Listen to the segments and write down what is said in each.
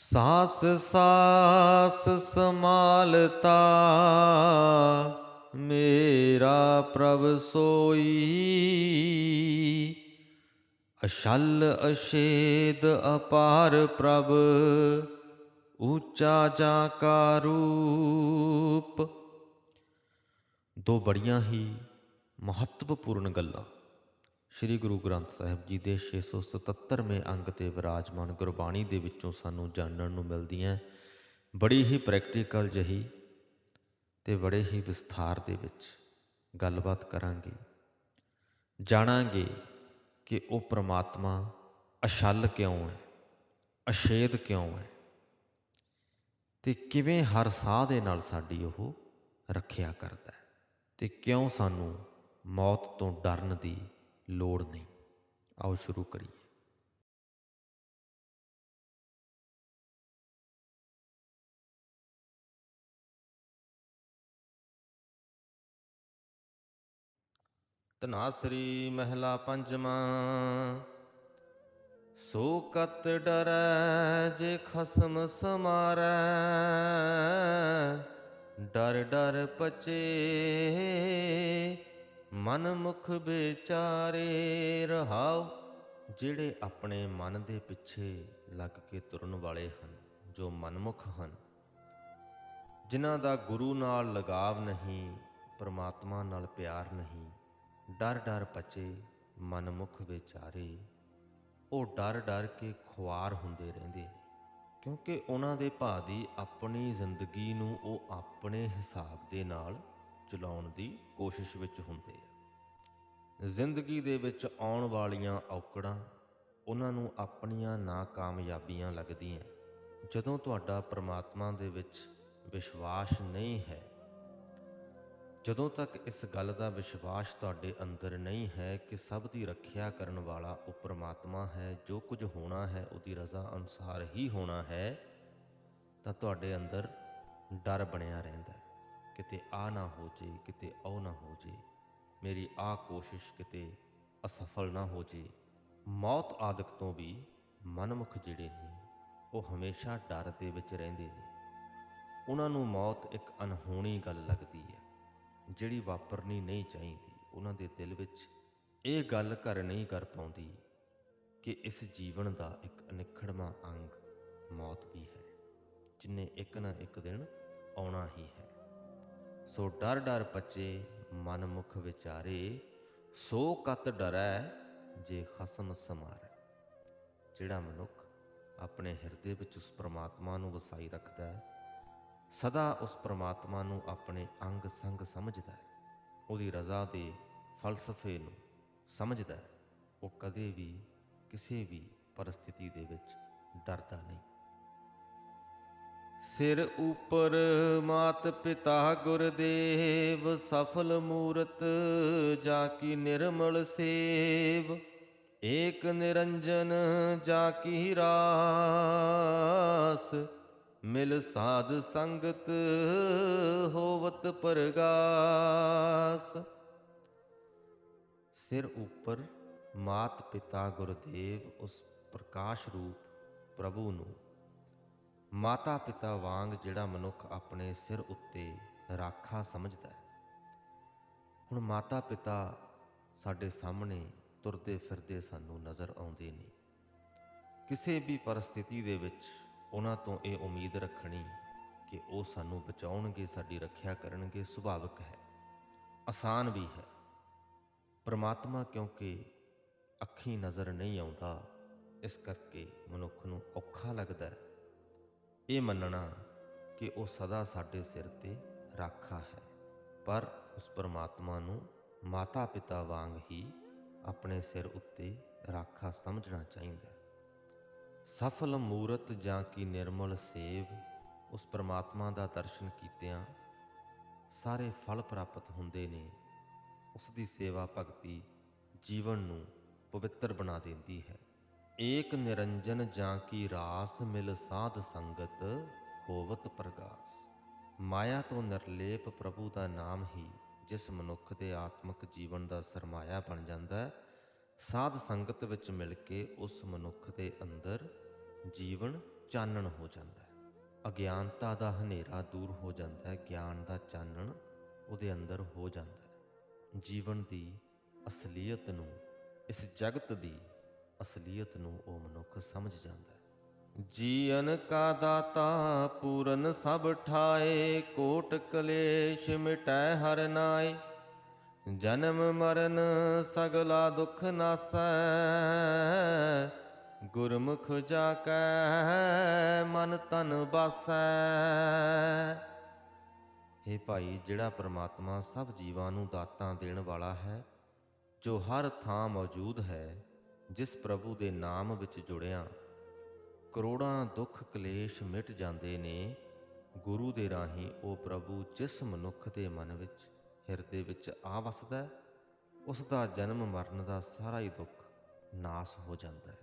ਸਾਸ ਸਾਸ ਸਮਾਲਤਾ, ਮੇਰਾ ਪ੍ਰਭ ਸੋਈ। ਅਸ਼ਲ ਅਸ਼ੇਦ ਅਪਾਰ ਪ੍ਰਭ, ਉੱਚਾ ਜਾ ਕਾ ਰੂਪ। ਦੋ ਬੜੀਆਂ ਹੀ ਮਹੱਤਵਪੂਰਨ ਗੱਲਾਂ। ਸ੍ਰੀ ਗੁਰੂ ਗ੍ਰੰਥ ਸਾਹਿਬ ਜੀ ਦੇ 677ਵੇਂ ਅੰਗ ਤੇ ਵਿਰਾਜਮਾਨ ਗੁਰਬਾਣੀ ਦੇ ਵਿੱਚੋਂ ਸਾਨੂੰ ਜਾਣਨ ਨੂੰ ਮਿਲਦੀਆਂ ਬੜੀ ਹੀ ਪ੍ਰੈਕਟੀਕਲ ਜਹੀ ਤੇ ਬੜੇ ਹੀ ਵਿਸਥਾਰ ਦੇ ਵਿੱਚ ਗੱਲਬਾਤ ਕਰਾਂਗੇ। ਜਾਣਾਂਗੇ ਕਿ ਉਹ ਪ੍ਰਮਾਤਮਾ ਅਸ਼ਲ ਕਿਉਂ ਹੈ ਅਸ਼ੇਦ ਕਿਉਂ ਹੈ ਤੇ ਕਿਵੇਂ ਹਰ ਸਾਹ ਦੇ ਨਾਲ ਸਾਡੀ ਉਹ ਰੱਖਿਆ ਕਰਦਾ ਹੈ ਤੇ ਕਿਉਂ ਸਾਨੂੰ ਮੌਤ ਤੋਂ ਡਰਨ ਦੀ ਲੋੜ ਨਹੀਂ। ਆਓ ਸ਼ੁਰੂ ਕਰੀਏ। ਤਨਾਸਰੀ ਮਹਿਲਾ ਪੰਜਵਾਂ, ਸੋ ਕਤ ਡਰੈ ਜੇ ਖਸਮ ਸਮਾਰੈ, ਡਰ ਡਰ ਪਚੇ ਮਨ ਮੁਖ ਵਿਚਾਰੇ ਰਹਾਓ ਜਿਹੜੇ ਆਪਣੇ ਮਨ ਦੇ ਪਿੱਛੇ ਲੱਗ ਕੇ ਤੁਰਨ ਵਾਲੇ ਹਨ, ਜੋ ਮਨਮੁਖ ਹਨ। ਜਿਨ੍ਹਾਂ ਦਾ ਗੁਰੂ ਨਾਲ ਲਗਾਵ ਨਹੀਂ, ਪਰਮਾਤਮਾ ਨਾਲ ਪਿਆਰ ਨਹੀਂ, ਡਰ ਡਰ ਪਚੇ ਮਨਮੁਖ ਵਿਚਾਰੇ। ਉਹ ਡਰ ਡਰ ਕੇ ਖੁਆਰ ਹੁੰਦੇ ਰਹਿੰਦੇ ਨੇ, ਕਿਉਂਕਿ ਉਹਨਾਂ ਦੇ ਭਾ ਦੀ ਆਪਣੀ ਜ਼ਿੰਦਗੀ ਨੂੰ ਉਹ ਆਪਣੇ ਹਿਸਾਬ ਦੇ ਨਾਲ ਚਲਾਉਣ ਦੀ ਕੋਸ਼ਿਸ਼ ਵਿੱਚ ਹੁੰਦੇ ਆ। ਜ਼ਿੰਦਗੀ ਦੇ ਵਿੱਚ ਆਉਣ ਵਾਲੀਆਂ ਔਕੜਾਂ ਉਹਨਾਂ ਨੂੰ ਆਪਣੀਆਂ ਨਾਕਾਮਯਾਬੀਆਂ ਲੱਗਦੀਆਂ। ਜਦੋਂ ਤੁਹਾਡਾ ਪ੍ਰਮਾਤਮਾ ਦੇ ਵਿੱਚ ਵਿਸ਼ਵਾਸ ਨਹੀਂ ਹੈ, ਜਦੋਂ ਤੱਕ ਇਸ ਗੱਲ ਦਾ ਵਿਸ਼ਵਾਸ ਤੁਹਾਡੇ ਅੰਦਰ ਨਹੀਂ ਹੈ ਕਿ ਸਭ ਦੀ ਰੱਖਿਆ ਕਰਨ ਵਾਲਾ ਉਹ ਪ੍ਰਮਾਤਮਾ ਹੈ, ਜੋ ਕੁਝ ਹੋਣਾ ਹੈ, ਉਹਦੀ ਰਜ਼ਾ ਅਨੁਸਾਰ ਹੀ ਹੋਣਾ ਹੈ, ਤਾਂ ਤੁਹਾਡੇ ਅੰਦਰ ਡਰ ਬਣਿਆ ਰਹਿੰਦਾ ਹੈ। ਕਿਤੇ ਆ ਨਾ ਹੋ ਜੇ, ਕਿਤੇ ਉਹ ਨਾ ਹੋ ਜੇ। ਮੇਰੀ ਆ ਕੋਸ਼ਿਸ਼ ਕਿਤੇ ਅਸਫਲ ਨਾ ਹੋ ਜੇ। ਮੌਤ ਆਦਿਕ ਤੋਂ ਵੀ ਮਨਮੁਖ ਜਿਹੜੇ ਨੇ, ਉਹ ਹਮੇਸ਼ਾ ਡਰ ਦੇ ਵਿੱਚ ਰਹਿੰਦੇ ਨੇ। ਉਹਨਾਂ ਨੂੰ ਮੌਤ ਇੱਕ ਅਨਹੋਣੀ ਗੱਲ ਲੱਗਦੀ ਹੈ, ਜਿਹੜੀ ਵਾਪਰਨੀ ਨਹੀਂ ਚਾਹੀਦੀ। ਉਹਨਾਂ ਦੇ ਦਿਲ ਵਿੱਚ ਇਹ ਗੱਲ ਘਰ ਨਹੀਂ ਕਰ ਪਾਉਂਦੀ ਕਿ ਇਸ ਜੀਵਨ ਦਾ ਇੱਕ ਅਨਿਖੜਵਾਂ ਅੰਗ ਮੌਤ ਵੀ ਹੈ, ਜਿਨੇ ਇੱਕ ਨਾ ਇੱਕ ਦਿਨ ਆਉਣਾ ਹੀ ਹੈ। ਸੋ ਡਰ ਡਰ ਪਚੇ ਮਨ ਮੁਖ ਵਿਚਾਰੇ, ਸੋ ਕਤ ਡਰੈ ਜੇ ਖਸਮ ਸਮਾਰੈ। ਜਿਹੜਾ ਮਨੁੱਖ ਆਪਣੇ ਹਿਰਦੇ ਵਿੱਚ ਉਸ ਪ੍ਰਮਾਤਮਾ ਨੂੰ ਵਸਾਈ ਰੱਖਦਾ ਹੈ, ਸਦਾ ਉਸ ਪ੍ਰਮਾਤਮਾ ਨੂੰ ਆਪਣੇ ਅੰਗ ਸੰਗ ਸਮਝਦਾ ਹੈ। ਉਹਦੀ ਰਜ਼ਾ ਦੇ ਫਲਸਫੇ ਨੂੰ ਸਮਝਦਾ ਹੈ। ਉਹ ਕਦੇ ਵੀ ਕਿਸੇ ਵੀ ਪਰਿਸਥਿਤੀ ਦੇ ਵਿੱਚ ਡਰਦਾ ਨਹੀਂ। ਸਿਰ ਉਪਰ ਮਾਤ ਪਿਤਾ ਗੁਰਦੇਵ, ਸਫਲ ਮੂਰਤ ਜਾ ਕੀ ਨਿਰਮਲ ਸੇਵ, ਏਕ ਨਿਰੰਜਨ ਜਾ ਕੀ ਰਾਸ, ਮਿਲ ਸਾਧ ਸੰਗਤ ਹੋਵਤ ਪਰਗਾਸ। ਸਿਰ ਉੱਪਰ ਮਾਤ ਪਿਤਾ ਗੁਰਦੇਵ ਉਸ ਪ੍ਰਕਾਸ਼ ਰੂਪ ਪ੍ਰਭੂ ਨੂੰ ਮਾਤਾ ਪਿਤਾ ਵਾਂਗ ਜਿਹੜਾ ਮਨੁੱਖ ਆਪਣੇ ਸਿਰ ਉੱਤੇ ਰਾਖਾ ਸਮਝਦਾ ਹੈ। ਹੁਣ ਮਾਤਾ ਪਿਤਾ ਸਾਡੇ ਸਾਹਮਣੇ ਤੁਰਦੇ ਫਿਰਦੇ ਸਾਨੂੰ ਨਜ਼ਰ ਆਉਂਦੇ ਨੇ। ਕਿਸੇ ਵੀ ਪਰਿਸਥਿਤੀ ਦੇ ਵਿੱਚ ਉਹਨਾਂ ਤੋਂ ਇਹ ਉਮੀਦ ਰੱਖਣੀ ਕਿ ਉਹ ਸਾਨੂੰ ਬਚਾਉਣਗੇ, ਸਾਡੀ ਰੱਖਿਆ ਕਰਨਗੇ ਸੁਭਾਵਿਕ ਹੈ। ਆਸਾਨ ਵੀ ਹੈ। ਪਰਮਾਤਮਾ ਕਿਉਂਕਿ ਅੱਖੀਂ ਨਜ਼ਰ ਨਹੀਂ ਆਉਂਦਾ, ਇਸ ਕਰਕੇ ਮਨੁੱਖ ਨੂੰ ਔਖਾ ਲੱਗਦਾ ਹੈ। ਇਹ ਮੰਨਣਾ ਕਿ ਉਹ ਸਦਾ ਸਾਡੇ ਸਿਰ ਤੇ ਰਾਖਾ ਹੈ, ਪਰ ਉਸ ਪਰਮਾਤਮਾ ਨੂੰ ਮਾਤਾ ਪਿਤਾ ਵਾਂਗ ਹੀ ਆਪਣੇ ਸਿਰ ਉੱਤੇ ਰਾਖਾ ਸਮਝਣਾ ਚਾਹੀਦਾ ਹੈ। ਸਫਲ ਮੂਰਤ ਜਾਂ ਕੀ ਨਿਰਮਲ ਸੇਵ ਉਸ ਪਰਮਾਤਮਾ ਦਾ ਦਰਸ਼ਨ ਕੀਤਿਆਂ ਸਾਰੇ ਫਲ ਪ੍ਰਾਪਤ ਹੁੰਦੇ ਨੇ, ਉਸ ਦੀ ਸੇਵਾ ਭਗਤੀ ਜੀਵਨ ਨੂੰ ਪਵਿੱਤਰ ਬਣਾ ਦਿੰਦੀ ਹੈ। ਏਕ ਨਿਰੰਜਨ ਜਾਂ ਕੀ ਰਾਸ ਮਿਲ ਸਾਧ ਸੰਗਤ ਹੋਵਤ ਪ੍ਰਗਾਸ। ਮਾਇਆ ਤੋਂ ਨਿਰਲੇਪ ਪ੍ਰਭੂ ਦਾ ਨਾਮ ਹੀ ਜਿਸ ਮਨੁੱਖ ਦੇ ਆਤਮਿਕ ਜੀਵਨ ਦਾ ਸਰਮਾਇਆ ਬਣ ਜਾਂਦਾ ਹੈ, ਸਾਧ ਸੰਗਤ ਵਿੱਚ ਮਿਲ ਕੇ ਉਸ ਮਨੁੱਖ ਦੇ ਅੰਦਰ ਜੀਵਨ ਚਾਨਣ ਹੋ ਜਾਂਦਾ ਹੈ। ਅਗਿਆਨਤਾ ਦਾ ਹਨੇਰਾ ਦੂਰ ਹੋ ਜਾਂਦਾ ਹੈ, ਗਿਆਨ ਦਾ ਚਾਨਣ ਉਹਦੇ ਅੰਦਰ ਹੋ ਜਾਂਦਾ ਹੈ। ਜੀਵਨ ਦੀ ਅਸਲੀਅਤ ਨੂੰ, ਇਸ ਜਗਤ ਦੀ ਅਸਲੀਅਤ ਨੂੰ ਉਹ ਮਨੁੱਖ ਸਮਝ ਜਾਂਦਾ ਹੈ। ਜੀਵਨ ਕਾ ਦਾਤਾ ਪੂਰਨ ਸਭ ਠਾਏ, ਕੋਟ ਕਲੇਸ਼ ਮਿਟੈ ਹਰ ਨਾਏ। ਜਨਮ ਮਰਨ ਸਗਲਾ ਦੁਖ ਨਾਸੈ, ਗੁਰਮੁਖ ਜਾ ਕੈ ਮਨ ਤਨ ਬਾਸੈ। हे ਭਾਈ, ਜਿਹੜਾ ਪ੍ਰਮਾਤਮਾ ਸਭ ਜੀਵਾਂ ਨੂੰ ਦਾਤਾਂ ਦੇਣ ਵਾਲਾ ਹੈ, ਜੋ ਹਰ ਥਾਂ ਮੌਜੂਦ ਹੈ ਜਿਸ ਪ੍ਰਭੂ ਦੇ ਨਾਮ ਵਿੱਚ ਜੁੜਿਆ ਕਰੋੜਾਂ ਦੁੱਖ ਕਲੇਸ਼ ਮਿਟ ਜਾਂਦੇ ਨੇ ਗੁਰੂ ਦੇ ਰਾਹੀਂ ਉਹ ਪ੍ਰਭੂ ਜਿਸ ਮਨੁੱਖ ਦੇ ਮਨ ਵਿੱਚ ਹਿਰਦੇ ਵਿੱਚ ਆ ਵਸਦਾ ਹੈ, ਉਸ ਦਾ ਜਨਮ ਮਰਨ ਦਾ ਸਾਰਾ ਹੀ ਦੁੱਖ ਨਾਸ ਹੋ ਜਾਂਦਾ ਹੈ।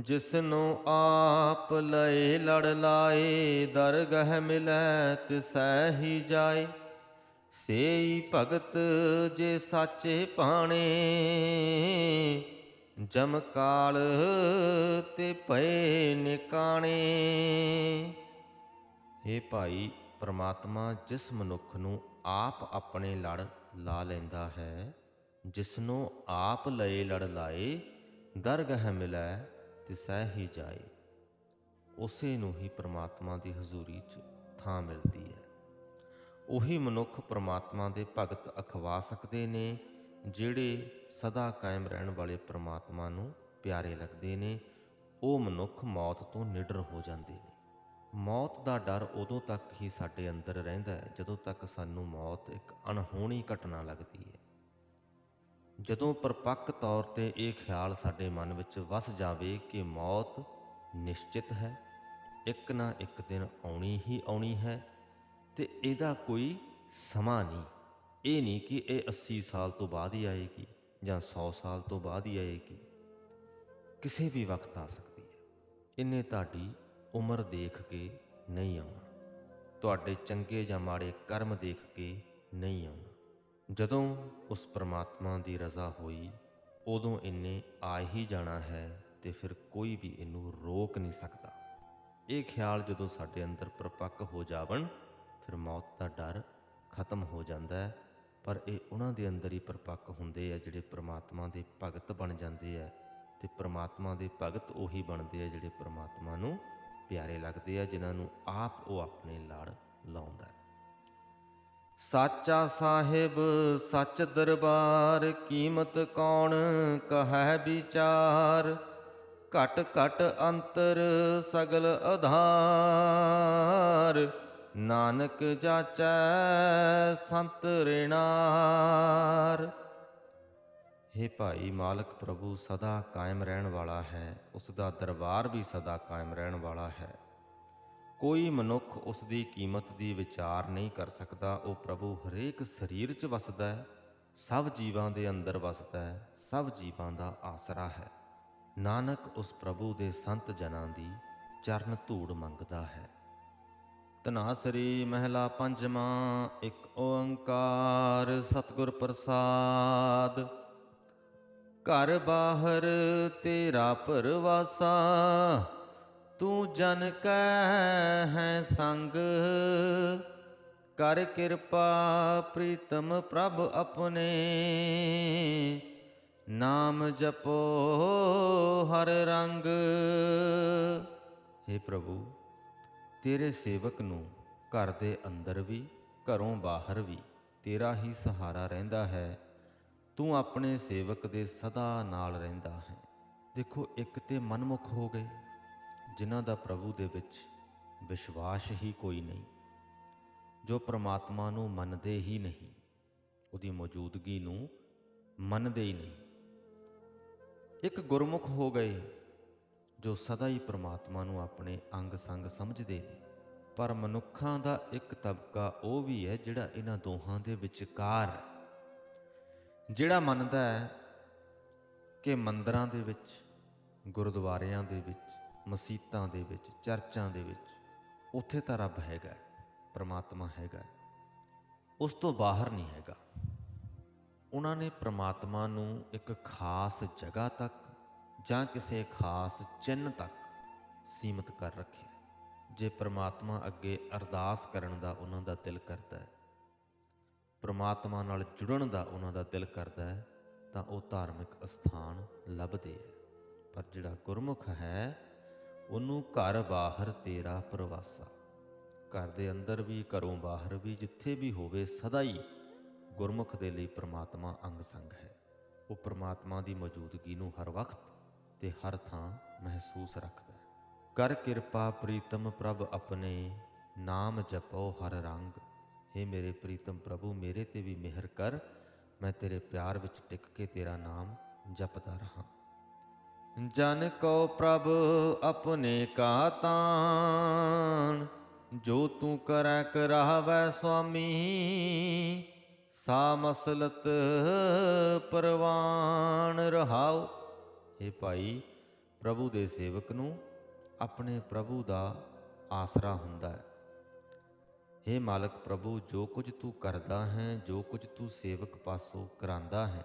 ਜਿਸ ਨੂੰ ਆਪ ਲਏ ਲੜ ਲਾਏ ਦਰਗਹ ਮਿਲੈ ਤਿਸੈ ਹੀ ਜਾਏ ਸੇਈ ਭਗਤ ਜੇ ਸਾਚੇ ਪਾਣੇ। ਜਮ ਕਾਲ ਤੇ ਭਏ ਨਿਕਾਣੇ। हे ਭਾਈ, ਪ੍ਰਮਾਤਮਾ ਜਿਸ ਮਨੁੱਖ ਨੂੰ ਆਪ ਆਪਣੇ ਲੜ ਲਾ ਲੈਂਦਾ ਹੈ ਜਿਸ ਨੂੰ ਆਪ ਲਏ ਲੜ ਲਾਏ, ਦਰਗਹ ਮਿਲੈ, ਤਿਸੈ ਹੀ ਜਾਏ। ਉਸੇ ਨੂੰ ਹੀ ਪ੍ਰਮਾਤਮਾ ਦੀ ਹਜ਼ੂਰੀ 'ਚ ਥਾਂ ਮਿਲਦੀ ਹੈ। ਉਹੀ ਮਨੁੱਖ ਪ੍ਰਮਾਤਮਾ ਦੇ ਭਗਤ ਅਖਵਾ ਸਕਦੇ ਨੇ ਜਿਹੜੇ ਸਦਾ ਕਾਇਮ ਰਹਿਣ ਵਾਲੇ ਪ੍ਰਮਾਤਮਾ ਨੂੰ ਪਿਆਰੇ ਲੱਗਦੇ ਨੇ, ਉਹ ਮਨੁੱਖ ਮੌਤ ਤੋਂ ਨਿਡਰ ਹੋ ਜਾਂਦੇ ਨੇ। ਮੌਤ ਦਾ ਡਰ ਉਦੋਂ ਤੱਕ ਹੀ ਸਾਡੇ ਅੰਦਰ ਰਹਿੰਦਾ ਹੈ, ਜਦੋਂ ਤੱਕ ਸਾਨੂੰ ਮੌਤ ਇੱਕ ਅਣਹੋਣੀ ਘਟਨਾ ਲੱਗਦੀ ਹੈ। ਜਦੋਂ ਪਰਪੱਕ ਤੌਰ ਤੇ ਇਹ ਖਿਆਲ ਸਾਡੇ ਮਨ ਵਿੱਚ ਵਸ ਜਾਵੇ ਕਿ ਮੌਤ ਨਿਸ਼ਚਿਤ ਹੈ, ਇੱਕ ਨਾ ਇੱਕ ਦਿਨ ਆਉਣੀ ਹੀ ਆਉਣੀ ਹੈ, ਤੇ ਇਹਦਾ ਕੋਈ ਸਮਾਂ ਨਹੀਂ। ਇਹ ਨਹੀਂ ਕਿ ਇਹ 80 ਸਾਲ ਤੋਂ ਬਾਅਦ ਹੀ ਆਏਗੀ ਜਾਂ 100 ਸਾਲ ਤੋਂ ਬਾਅਦ ਹੀ ਆਏਗੀ। ਕਿਸੇ ਵੀ ਵਕਤ ਆ ਸਕਦੀ ਹੈ। ਇਹਨੇ ਤੁਹਾਡੀ ਉਮਰ ਦੇਖ ਕੇ ਨਹੀਂ ਆਉਣਾ। ਤੁਹਾਡੇ ਚੰਗੇ ਜਾਂ ਮਾੜੇ ਕਰਮ ਦੇਖ ਕੇ ਨਹੀਂ ਆਉਣਾ। ਜਦੋਂ ਉਸ ਪ੍ਰਮਾਤਮਾ ਦੀ ਰਜ਼ਾ ਹੋਈ, ਉਦੋਂ ਇਹਨੇ ਆ ਹੀ ਜਾਣਾ ਹੈ ਤੇ ਫਿਰ ਕੋਈ ਵੀ ਇਹਨੂੰ ਰੋਕ ਨਹੀਂ ਸਕਦਾ। ਇਹ ਖਿਆਲ ਜਦੋਂ ਸਾਡੇ ਅੰਦਰ ਪਰਪੱਕ ਹੋ ਜਾਵਣ, ਫਿਰ ਮੌਤ ਦਾ ਡਰ ਖਤਮ ਹੋ ਜਾਂਦਾ ਹੈ ਪਰ ਇਹ ਉਹਨਾਂ ਦੇ ਅੰਦਰ ਹੀ ਪ੍ਰਪੱਕ ਹੁੰਦੇ ਆ ਜਿਹੜੇ ਪ੍ਰਮਾਤਮਾ ਦੇ ਭਗਤ ਬਣ ਜਾਂਦੇ ਆ ਤੇ ਪ੍ਰਮਾਤਮਾ ਦੇ ਭਗਤ ਉਹੀ ਬਣਦੇ ਆ ਜਿਹੜੇ ਪ੍ਰਮਾਤਮਾ ਨੂੰ ਪਿਆਰੇ ਲੱਗਦੇ ਆ, ਜਿਨ੍ਹਾਂ ਨੂੰ ਆਪ ਉਹ ਆਪਣੇ ਲੜ ਲਾਉਂਦਾ ਹੈ। ਸਾਚਾ ਸਾਹਿਬ, ਸੱਚ ਦਰਬਾਰ, ਕੀਮਤ ਕੌਣ ਕਹੈ ਵਿਚਾਰ? ਘਟ ਘਟ ਅੰਤਰ ਸਗਲ ਆਧਾਰ ਨਾਨਕ ਜਾਚੈ ਸੰਤ ਰਿਣਾਰ। हे ਭਾਈ ਮਾਲਕ ਪ੍ਰਭੂ, ਸਦਾ ਕਾਇਮ ਰਹਿਣ ਵਾਲਾ ਹੈ, ਉਸ ਦਾ ਦਰਬਾਰ ਵੀ ਸਦਾ ਕਾਇਮ ਰਹਿਣ ਵਾਲਾ ਹੈ। ਕੋਈ ਮਨੁੱਖ ਉਸ ਦੀ ਕੀਮਤ ਦੀ ਵਿਚਾਰ ਨਹੀਂ ਕਰ ਸਕਦਾ, ਉਹ ਪ੍ਰਭੂ ਹਰੇਕ ਸਰੀਰ 'ਚ ਵਸਦਾ ਹੈ, ਸਭ ਜੀਵਾਂ ਦੇ ਅੰਦਰ ਵਸਦਾ ਹੈ, ਸਭ ਜੀਵਾਂ ਦਾ ਆਸਰਾ ਹੈ। ਨਾਨਕ ਉਸ ਪ੍ਰਭੂ ਦੇ ਸੰਤ ਜਨਾਂ ਦੀ ਚਰਨ ਧੂੜ ਮੰਗਦਾ ਹੈ। ਤਨਾਸਰੀ ਮਹਿਲਾ ਪੰਜਵਾਂ, ਇੱਕ ਓੰਕਾਰ ਸਤਿਗੁਰ ਪ੍ਰਸਾਦ। ਘਰ ਬਾਹਰ ਤੇਰਾ ਪਰਵਾਸਾ, ਤੂੰ ਜਨ ਕੈ ਹੈ ਸੰਗ। ਕਰ ਕਿਰਪਾ ਪ੍ਰੀਤਮ ਪ੍ਰਭ ਆਪਣੇ, ਨਾਮ ਜਪੋ ਹਰ ਰੰਗ। हे ਪ੍ਰਭੂ ਤੇਰੇ ਸੇਵਕ ਨੂੰ ਘਰ ਦੇ ਅੰਦਰ ਵੀ, ਘਰੋਂ ਬਾਹਰ ਵੀ ਤੇਰਾ ਹੀ ਸਹਾਰਾ ਰਹਿੰਦਾ ਹੈ। ਤੂੰ ਆਪਣੇ ਸੇਵਕ ਦੇ ਸਦਾ ਨਾਲ ਰਹਿੰਦਾ ਹੈ। ਦੇਖੋ, ਇੱਕ ਤੇ ਮਨਮੁਖ ਹੋ ਗਏ, ਜਿਨ੍ਹਾਂ ਦਾ ਪ੍ਰਭੂ ਦੇ ਵਿੱਚ ਵਿਸ਼ਵਾਸ ਹੀ ਕੋਈ ਨਹੀਂ, ਜੋ ਪ੍ਰਮਾਤਮਾ ਨੂੰ ਮੰਨਦੇ ਹੀ ਨਹੀਂ, ਉਹਦੀ ਮੌਜੂਦਗੀ ਨੂੰ ਮੰਨਦੇ ਹੀ ਨਹੀਂ। ਇੱਕ ਗੁਰਮੁਖ ਹੋ ਗਏ ਜੋ ਸਦਾ ਹੀ ਪ੍ਰਮਾਤਮਾ ਨੂੰ ਆਪਣੇ ਅੰਗ ਸੰਗ ਸਮਝਦੇ ਨੇ। ਪਰ ਮਨੁੱਖਾਂ ਦਾ ਇੱਕ ਤਬਕਾ ਉਹ ਵੀ ਹੈ ਜਿਹੜਾ ਇਹਨਾਂ ਦੋਹਾਂ ਦੇ ਵਿਚਕਾਰ ਹੈ। ਜਿਹੜਾ ਮੰਨਦਾ ਹੈ ਕਿ ਮੰਦਰਾਂ ਦੇ ਵਿੱਚ, ਗੁਰਦੁਆਰਿਆਂ ਦੇ ਵਿੱਚ, ਮਸੀਤਾਂ ਦੇ ਵਿੱਚ, ਚਰਚਾਂ ਦੇ ਵਿੱਚ ਉੱਥੇ ਤਾਂ ਰੱਬ ਹੈਗਾ ਪ੍ਰਮਾਤਮਾ ਹੈਗਾ ਉਸ ਤੋਂ ਬਾਹਰ ਨਹੀਂ ਹੈਗਾ। ਉਹਨਾਂ ਨੇ ਪ੍ਰਮਾਤਮਾ ਨੂੰ ਇੱਕ ਖਾਸ ਜਗ੍ਹਾ ਤੱਕ ਜਾਂ ਕਿਸੇ ਖਾਸ ਚਿੰਨ੍ਹ ਤੱਕ ਸੀਮਤ ਕਰ ਰੱਖਿਆ। ਜੇ ਪ੍ਰਮਾਤਮਾ ਅੱਗੇ ਅਰਦਾਸ ਕਰਨ ਦਾ ਉਹਨਾਂ ਦਾ ਦਿਲ ਕਰਦਾ ਹੈ, ਪ੍ਰਮਾਤਮਾ ਨਾਲ ਜੁੜਨ ਦਾ ਉਹਨਾਂ ਦਾ ਦਿਲ ਕਰਦਾ ਹੈ, ਤਾਂ ਉਹ ਧਾਰਮਿਕ ਅਸਥਾਨ ਲੱਭਦੇ ਹੈ। ਪਰ ਜਿਹੜਾ ਗੁਰਮੁਖ ਹੈ, ਉਹਨੂੰ ਘਰ ਬਾਹਰ ਤੇਰਾ ਪ੍ਰਵਾਸਾ, ਘਰ ਦੇ ਅੰਦਰ ਵੀ, ਘਰੋਂ ਬਾਹਰ ਵੀ, ਜਿੱਥੇ ਵੀ ਹੋਵੇ, ਸਦਾ ਹੀ ਗੁਰਮੁਖ ਦੇ ਲਈ ਪ੍ਰਮਾਤਮਾ ਅੰਗ ਸੰਗ ਹੈ। ਉਹ ਪ੍ਰਮਾਤਮਾ ਦੀ ਮੌਜੂਦਗੀ ਨੂੰ ਹਰ ਵਕਤ ਤੇ ਹਰ ਥਾਂ ਮਹਿਸੂਸ ਰੱਖਦਾ ਹੈ। ਕਰ ਕਿਰਪਾ ਪ੍ਰੀਤਮ ਪ੍ਰਭ ਆਪਣੇ ਨਾਮ ਜਪੋ ਹਰ ਰੰਗ। हे ਮੇਰੇ ਪ੍ਰੀਤਮ ਪ੍ਰਭੂ, ਮੇਰੇ ਤੇ ਵੀ ਮਿਹਰ ਕਰ। ਮੈਂ ਤੇਰੇ ਪਿਆਰ ਵਿੱਚ ਟਿਕ ਕੇ ਤੇਰਾ ਨਾਮ ਜਪਦਾ ਰਹਾ। ਜਨ ਕੋ ਪ੍ਰਭ ਆਪਣੇ ਕਾ ਤਾਣ, ਜੋ ਤੂੰ ਕਰੈ ਕਰਾਵੈ ਸੁਆਮੀ ਸਾ ਮਸਲਤ ਪਰਵਾਨ ਰਹਾਉ। ਇਹ ਭਾਈ, ਪ੍ਰਭੂ ਦੇ ਸੇਵਕ ਨੂੰ ਆਪਣੇ ਪ੍ਰਭੂ ਦਾ ਆਸਰਾ ਹੁੰਦਾ ਹੈ। ਹੇ ਮਾਲਕ ਪ੍ਰਭੂ, ਜੋ ਕੁਝ ਤੂੰ ਕਰਦਾ ਹੈ, ਜੋ ਕੁਝ ਤੂੰ ਸੇਵਕ ਪਾਸੋਂ ਕਰਾਂਦਾ ਹੈ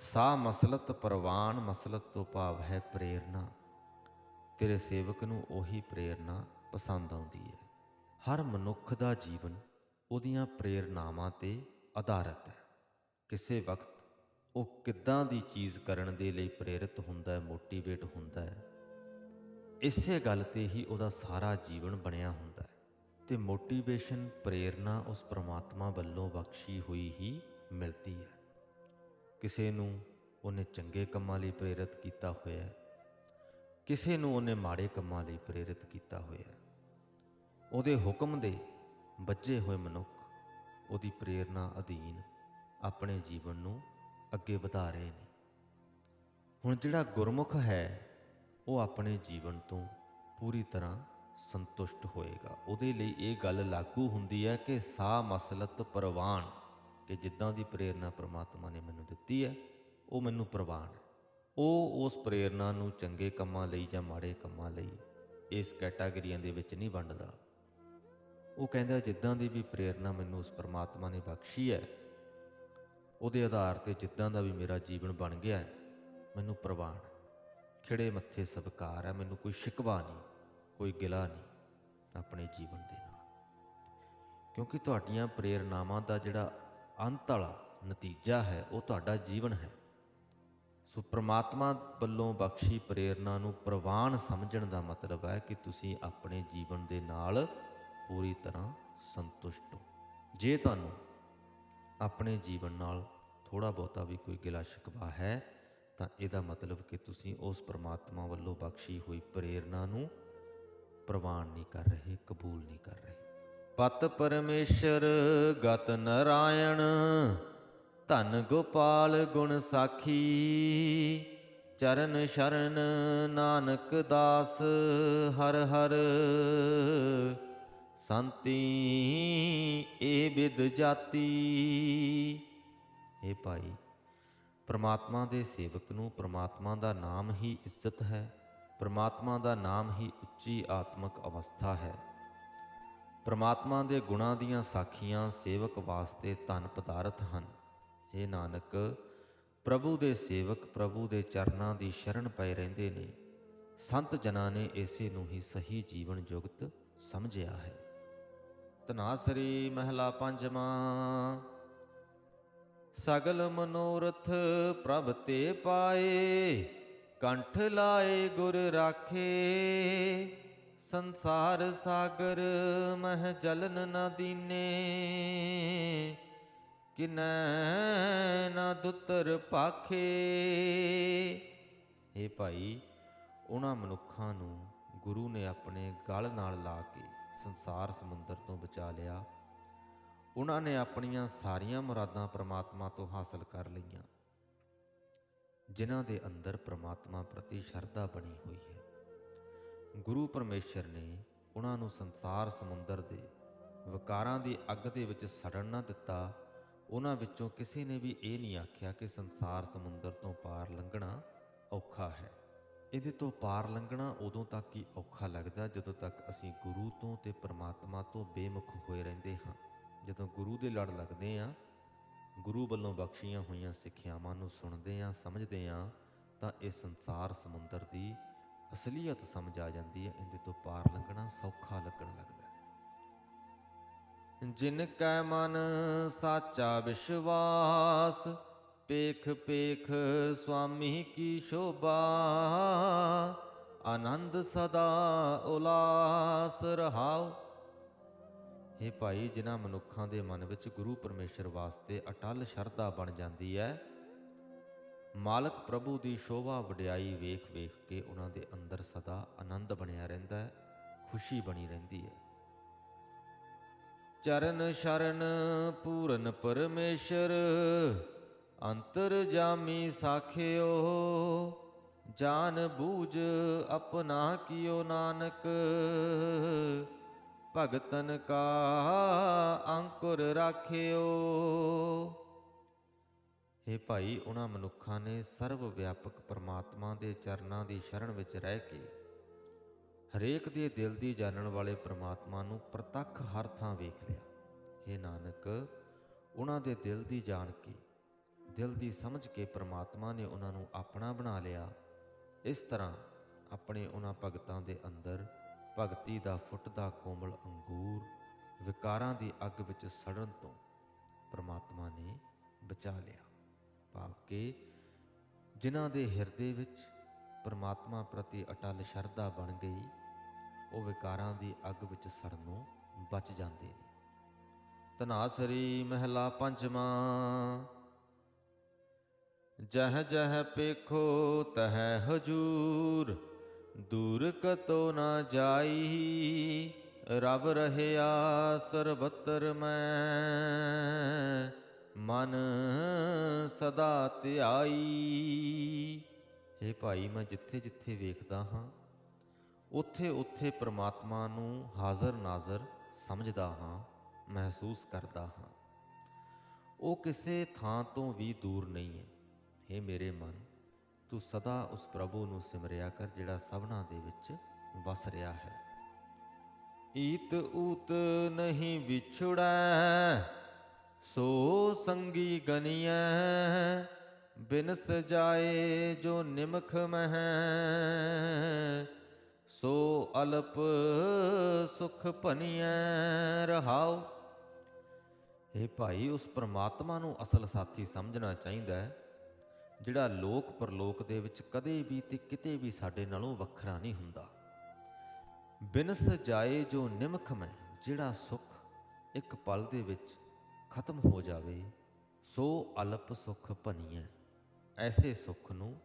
ਸਾ ਮਸਲਤ, ਪਰਵਾਨ ਮਸਲਤ ਤੋਂ ਭਾਵ ਹੈ ਪ੍ਰੇਰਣਾ। ਤੇਰੇ ਸੇਵਕ ਨੂੰ ਉਹੀ ਪ੍ਰੇਰਣਾ ਪਸੰਦ ਆਉਂਦੀ ਹੈ। ਹਰ ਮਨੁੱਖ ਦਾ ਜੀਵਨ ਉਹਦੀਆਂ ਪ੍ਰੇਰਨਾਵਾਂ ਤੇ ਆਧਾਰਿਤ ਹੈ। ਕਿਸੇ ਵਕਤ ਉਹ ਕਿੱਦਾਂ ਦੀ ਚੀਜ਼ ਕਰਨ ਦੇ ਲਈ ਪ੍ਰੇਰਿਤ ਹੁੰਦਾ ਹੈ ਮੋਟੀਵੇਟ ਹੁੰਦਾ ਹੈ, ਇਸੇ ਗੱਲ ਤੇ ਹੀ ਉਹਦਾ ਸਾਰਾ ਜੀਵਨ ਬਣਿਆ ਹੁੰਦਾ ਹੈ। ਤੇ ਮੋਟੀਵੇਸ਼ਨ ਪ੍ਰੇਰਣਾ ਉਸ ਪ੍ਰਮਾਤਮਾ ਵੱਲੋਂ ਬਖਸ਼ੀ ਹੋਈ ਹੀ ਮਿਲਦੀ ਹੈ। ਕਿਸੇ ਨੂੰ ਉਹਨੇ ਚੰਗੇ ਕੰਮਾਂ ਲਈ ਪ੍ਰੇਰਿਤ ਕੀਤਾ ਹੋਇਆ ਹੈ, ਕਿਸੇ ਨੂੰ ਉਹਨੇ ਮਾੜੇ ਕੰਮਾਂ ਲਈ ਪ੍ਰੇਰਿਤ ਕੀਤਾ ਹੋਇਆ ਹੈ। ਉਹਦੇ ਹੁਕਮ ਦੇ ਵੱਜੇ ਹੋਏ ਮਨੁੱਖ ਉਹਦੀ ਪ੍ਰੇਰਣਾ ਅਧੀਨ ਆਪਣੇ ਜੀਵਨ ਨੂੰ ਅੱਗੇ ਵਧਾ ਰਹੇ ਨੇ। ਹੁਣ ਜਿਹੜਾ ਗੁਰਮੁਖ ਹੈ, ਉਹ ਆਪਣੇ ਜੀਵਨ ਤੋਂ ਪੂਰੀ ਤਰ੍ਹਾਂ ਸੰਤੁਸ਼ਟ ਹੋਏਗਾ। ਉਹਦੇ ਲਈ ਇਹ ਗੱਲ ਲਾਗੂ ਹੁੰਦੀ ਹੈ ਕਿ ਸਾ ਮਸਲਤ ਪ੍ਰਵਾਨ, ਕਿ ਜਿੱਦਾਂ ਦੀ ਪ੍ਰੇਰਣਾ ਪ੍ਰਮਾਤਮਾ ਨੇ ਮੈਨੂੰ ਦਿੱਤੀ ਹੈ, ਉਹ ਮੈਨੂੰ ਪ੍ਰਵਾਨ ਹੈ। ਉਹ ਉਸ ਪ੍ਰੇਰਣਾ ਨੂੰ ਚੰਗੇ ਕੰਮਾਂ ਲਈ ਜਾਂ ਮਾੜੇ ਕੰਮਾਂ ਲਈ ਇਸ ਕੈਟਾਗਰੀਆਂ ਦੇ ਵਿੱਚ ਨਹੀਂ ਵੰਡਦਾ। ਉਹ ਕਹਿੰਦਾ, ਜਿੱਦਾਂ ਦੀ ਵੀ ਪ੍ਰੇਰਣਾ ਮੈਨੂੰ ਉਸ ਪ੍ਰਮਾਤਮਾ ਨੇ ਬਖਸ਼ੀ ਹੈ ਉਹਦੇ ਆਧਾਰ ਤੇ ਜਿੱਦਾਂ ਦਾ ਵੀ ਮੇਰਾ ਜੀਵਨ ਬਣ ਗਿਆ ਹੈ, ਮੈਨੂੰ ਪ੍ਰਵਾਨ ਖਿੜੇ ਮੱਥੇ ਸਤਿਕਾਰ ਹੈ, ਮੈਨੂੰ ਕੋਈ ਸ਼ਿਕਵਾ ਨਹੀਂ, ਕੋਈ ਗਿਲਾ ਨਹੀਂ ਆਪਣੇ ਜੀਵਨ ਦੇ ਨਾਲ। ਕਿਉਂਕਿ ਤੁਹਾਡੀਆਂ ਪ੍ਰੇਰਨਾਵਾਂ ਦਾ ਜਿਹੜਾ ਅੰਤ ਵਾਲਾ ਨਤੀਜਾ ਹੈ, ਉਹ ਤੁਹਾਡਾ ਜੀਵਨ ਹੈ। ਸੋ ਪ੍ਰਮਾਤਮਾ ਵੱਲੋਂ ਬਖਸ਼ੀ ਪ੍ਰੇਰਣਾ ਨੂੰ ਪ੍ਰਵਾਨ ਸਮਝਣ ਦਾ ਮਤਲਬ ਹੈ ਕਿ ਤੁਸੀਂ ਆਪਣੇ ਜੀਵਨ ਦੇ ਨਾਲ ਪੂਰੀ ਤਰ੍ਹਾਂ ਸੰਤੁਸ਼ਟ ਹੋ। ਜੇ ਤੁਹਾਨੂੰ ਆਪਣੇ ਜੀਵਨ ਨਾਲ ਥੋੜਾ ਬਹੁਤਾ ਵੀ ਕੋਈ ਗਿਲਾ ਸ਼ਿਕਵਾ ਹੈ, ਤਾਂ ਇਹਦਾ ਮਤਲਬ ਕਿ ਤੁਸੀਂ ਉਸ ਪਰਮਾਤਮਾ ਵੱਲੋਂ ਬਖਸ਼ੀ ਹੋਈ ਪ੍ਰੇਰਣਾ ਨੂੰ ਪ੍ਰਵਾਨ ਨਹੀਂ ਕਰ ਰਹੇ, ਕਬੂਲ ਨਹੀਂ ਕਰ ਰਹੇ। ਪਤ ਪਰਮੇਸ਼ਰ, ਗਤ ਨਰਾਇਣ, ਧਨ ਗੋਪਾਲ ਗੁਣ ਸਾਖੀ, ਚਰਨ ਸ਼ਰਨ ਨਾਨਕ ਦਾਸ, ਹਰ ਹਰ ਸੰਤੀ ਏ ਵਿਦ ਜਾਤੀ। ਇਹ ਭਾਈ, ਪ੍ਰਮਾਤਮਾ ਦੇ ਸੇਵਕ ਨੂੰ ਪ੍ਰਮਾਤਮਾ ਦਾ ਨਾਮ ਹੀ ਇੱਜ਼ਤ ਹੈ, ਪ੍ਰਮਾਤਮਾ ਦਾ ਨਾਮ ਹੀ ਉੱਚੀ ਆਤਮਿਕ ਅਵਸਥਾ ਹੈ। ਪ੍ਰਮਾਤਮਾ ਦੇ ਗੁਣਾਂ ਦੀਆਂ ਸਾਖੀਆਂ ਸੇਵਕ ਵਾਸਤੇ ਧਨ ਪਦਾਰਥ ਹਨ। ਇਹ ਨਾਨਕ, ਪ੍ਰਭੂ ਦੇ ਸੇਵਕ ਪ੍ਰਭੂ ਦੇ ਚਰਨਾਂ ਦੀ ਸ਼ਰਨ ਪਏ ਰਹਿੰਦੇ ਨੇ। ਸੰਤ ਜਨਾਂ ਨੇ ਇਸੇ ਨੂੰ ਹੀ ਸਹੀ ਜੀਵਨ ਜੁਗਤ ਸਮਝਿਆ ਹੈ। ਤਨਾਸਰੀ ਮਹਿਲਾ ਪੰਜਵਾਂ ਸਗਲ ਮਨੋਰਥ ਪ੍ਰਭ ਤੇ ਪਾਏ, ਕੰਠ ਲਾਏ ਗੁਰ ਰਾਖੇ। ਸੰਸਾਰ ਸਾਗਰ ਮਹ ਜਲਨ ਨ ਦੀਨੇ, ਕਿਨੈ ਨ ਦੁੱਤਰ ਪਾਖੇ। ਇਹ ਭਾਈ, ਉਹਨਾਂ ਮਨੁੱਖਾਂ ਨੂੰ ਗੁਰੂ ਨੇ ਆਪਣੇ ਗਲ ਨਾਲ ਲਾ ਕੇ ਸੰਸਾਰ ਸਮੁੰਦਰ ਤੋਂ ਬਚਾ ਲਿਆ। ਉਹਨਾਂ ਨੇ ਆਪਣੀਆਂ ਸਾਰੀਆਂ ਮੁਰਾਦਾਂ ਪ੍ਰਮਾਤਮਾ ਤੋਂ ਹਾਸਲ ਕਰ ਲਈਆਂ, ਜਿਨ੍ਹਾਂ ਦੇ ਅੰਦਰ ਪ੍ਰਮਾਤਮਾ ਪ੍ਰਤੀ ਸ਼ਰਧਾ ਬਣੀ ਹੋਈ ਹੈ। ਗੁਰੂ ਪਰਮੇਸ਼ਰ ਨੇ ਉਹਨਾਂ ਨੂੰ ਸੰਸਾਰ ਸਮੁੰਦਰ ਦੇ ਵਿਕਾਰਾਂ ਦੀ ਅੱਗ ਦੇ ਵਿੱਚ ਸੜਨ ਨਾ ਦਿੱਤਾ, ਉਹਨਾਂ ਵਿੱਚੋਂ ਕਿਸੇ ਨੇ ਵੀ ਇਹ ਨਹੀਂ ਆਖਿਆ ਕਿ ਸੰਸਾਰ ਸਮੁੰਦਰ ਤੋਂ ਪਾਰ ਲੰਘਣਾ ਔਖਾ ਹੈ। ਇਹਦੇ ਤੋਂ ਪਾਰ ਲੰਘਣਾ ਉਦੋਂ ਤੱਕ ਹੀ ਔਖਾ ਲੱਗਦਾ ਜਦੋਂ ਤੱਕ ਅਸੀਂ ਗੁਰੂ ਤੋਂ ਤੇ ਪਰਮਾਤਮਾ ਤੋਂ ਬੇਮੁਖ ਹੋਏ ਰਹਿੰਦੇ ਹਾਂ। ਜਦੋਂ ਗੁਰੂ ਦੇ ਲੜ ਲੱਗਦੇ ਆ, ਗੁਰੂ ਵੱਲੋਂ ਬਖਸ਼ੀਆਂ ਹੋਈਆਂ ਸਿੱਖਿਆਵਾਂ ਨੂੰ ਸੁਣਦੇ ਆ, ਸਮਝਦੇ ਆ, ਤਾਂ ਇਹ ਸੰਸਾਰ ਸਮੁੰਦਰ ਦੀ ਅਸਲੀਅਤ ਸਮਝ ਆ ਜਾਂਦੀ ਹੈ, ਇਹਦੇ ਤੋਂ ਪਾਰ ਲੰਘਣਾ ਸੌਖਾ ਲੱਗਣ ਲੱਗਦਾ ਹੈ। ਜਿਨ ਕੈ ਮਨ ਸਾਚਾ ਵਿਸ਼ਵਾਸ, ਪੇਖ ਪੇਖ ਸੁਆਮੀ ਕੀ ਸ਼ੋਭਾ, ਆਨੰਦ ਸਦਾ ਉਲਾਸ ਰਹਾਓ ਇਹ ਭਾਈ, ਜਿਨ੍ਹਾਂ ਮਨੁੱਖਾਂ ਦੇ ਮਨ ਵਿੱਚ ਗੁਰੂ ਪਰਮੇਸ਼ਰ ਵਾਸਤੇ ਅਟਲ ਸ਼ਰਧਾ ਬਣ ਜਾਂਦੀ ਹੈ, ਮਾਲਕ ਪ੍ਰਭੂ ਦੀ ਸ਼ੋਭਾ ਵਡਿਆਈ ਵੇਖ ਵੇਖ ਕੇ ਉਹਨਾਂ ਦੇ ਅੰਦਰ ਸਦਾ ਆਨੰਦ ਬਣਿਆ ਰਹਿੰਦਾ ਹੈ, ਖੁਸ਼ੀ ਬਣੀ ਰਹਿੰਦੀ ਹੈ। ਚਰਨ ਸ਼ਰਨ ਪੂਰਨ ਪਰਮੇਸ਼ਰ, ਅੰਤਰ ਜਾਮੀ ਸਾਖਿਓ, ਜਾਨ ਬੂਝ ਆਪਣਾ ਕੀਓ ਨਾਨਕ। ਭਗਤਨ ਕਾ ਅੰਕੁਰ ਰਾਖਿਓ। ਇਹ ਭਾਈ, ਉਹਨਾਂ ਮਨੁੱਖਾਂ ਨੇ ਸਰਵ ਵਿਆਪਕ ਪਰਮਾਤਮਾ ਦੇ ਚਰਨਾਂ ਦੀ ਸ਼ਰਨ ਵਿੱਚ ਰਹਿ ਕੇ ਹਰੇਕ ਦੇ ਦਿਲ ਦੀ ਜਾਣਨ ਵਾਲੇ ਪਰਮਾਤਮਾ ਨੂੰ ਪ੍ਰਤੱਖ ਹਰ ਥਾਂ ਵੇਖ ਲਿਆ। ਇਹ ਨਾਨਕ, ਉਹਨਾਂ ਦੇ ਦਿਲ ਦੀ ਜਾਣ ਕੇ, ਦਿਲ ਦੀ ਸਮਝ ਕੇ ਪ੍ਰਮਾਤਮਾ ਨੇ ਉਹਨਾਂ ਨੂੰ ਆਪਣਾ ਬਣਾ ਲਿਆ। ਇਸ ਤਰ੍ਹਾਂ ਆਪਣੇ ਉਹਨਾਂ ਭਗਤਾਂ ਦੇ ਅੰਦਰ ਭਗਤੀ ਦਾ ਫੁੱਟਦਾ ਕੋਮਲ ਅੰਗੂਰ ਵਿਕਾਰਾਂ ਦੀ ਅੱਗ ਵਿੱਚ ਸੜਨ ਤੋਂ ਪ੍ਰਮਾਤਮਾ ਨੇ ਬਚਾ ਲਿਆ। ਭਾਵ ਕਿ ਜਿਨ੍ਹਾਂ ਦੇ ਹਿਰਦੇ ਵਿੱਚ ਪ੍ਰਮਾਤਮਾ ਪ੍ਰਤੀ ਅਟਲ ਸ਼ਰਧਾ ਬਣ ਗਈ, ਉਹ ਵਿਕਾਰਾਂ ਦੀ ਅੱਗ ਵਿੱਚ ਸੜਨੋਂ ਬਚ ਜਾਂਦੇ ਨੇ। ਤਨਾਸਰੀ ਮਹਿਲਾ ਪੰਜਵਾਂ, ਜਹ ਜਹ ਪੇਖੋ ਤਹ ਹਜੂਰ ਦੂਰ ਕਤੋ ਨਾ ਜਾਈ ਰਬ ਰਹਿਆ ਸਰਬਤਰ ਮੈਂ। ਮਨ ਸਦਾ ਧਿਆਈ। हे ਭਾਈ, ਮੈਂ ਜਿੱਥੇ ਜਿੱਥੇ ਵੇਖਦਾ ਹਾਂ ਉੱਥੇ ਉੱਥੇ ਪ੍ਰਮਾਤਮਾ ਨੂੰ ਹਾਜ਼ਰ ਨਾਜ਼ਰ ਸਮਝਦਾ ਹਾਂ, ਮਹਿਸੂਸ ਕਰਦਾ ਹਾਂ। ਉਹ ਕਿਸੇ ਥਾਂ ਤੋਂ ਵੀ ਦੂਰ ਨਹੀਂ ਹੈ। हे ਮੇਰੇ ਮਨ ਤੂੰ ਸਦਾ ਉਸ ਪ੍ਰਭੂ ਨੂੰ ਸਿਮਰਿਆ ਕਰ, ਜਿਹੜਾ ਸਭਨਾ ਦੇ ਵਿੱਚ ਵਸ ਰਿਹਾ ਹੈ। ਈਤ ਊਤ ਨਹੀਂ ਵਿਛੜੈ, ਸੋ ਸੰਗੀ ਗਨੀਐ। ਬਿਨ ਸਜਾਏ ਜੋ ਨਿਮਖ ਮਹਿ, ਸੋ ਅਲਪ ਸੁਖ ਭਨੀਐ ਰਹਾਉ। ਇਹ ਭਾਈ, ਉਸ ਪ੍ਰਮਾਤਮਾ ਨੂੰ ਅਸਲ ਸਾਥੀ ਸਮਝਣਾ ਚਾਹੀਦਾ ਹੈ। ਜਿਹੜਾ ਲੋਕ ਪਰਲੋਕ ਦੇ ਵਿੱਚ ਕਦੇ ਵੀ ਤੇ ਕਿਤੇ ਵੀ ਸਾਡੇ ਨਾਲੋਂ ਵੱਖਰਾ ਨਹੀਂ ਹੁੰਦਾ। ਬਿਨ ਸਜਾਏ ਜੋ ਨਿਮਖ ਮੈਂ, ਜਿਹੜਾ ਸੁਖ ਇੱਕ ਪਲ ਦੇ ਵਿੱਚ ਖਤਮ ਹੋ ਜਾਵੇ, ਸੋ ਅਲਪ ਸੁਖ ਭਨੀਐ। ਐਸੇ ਸੁਖ ਨੂੰ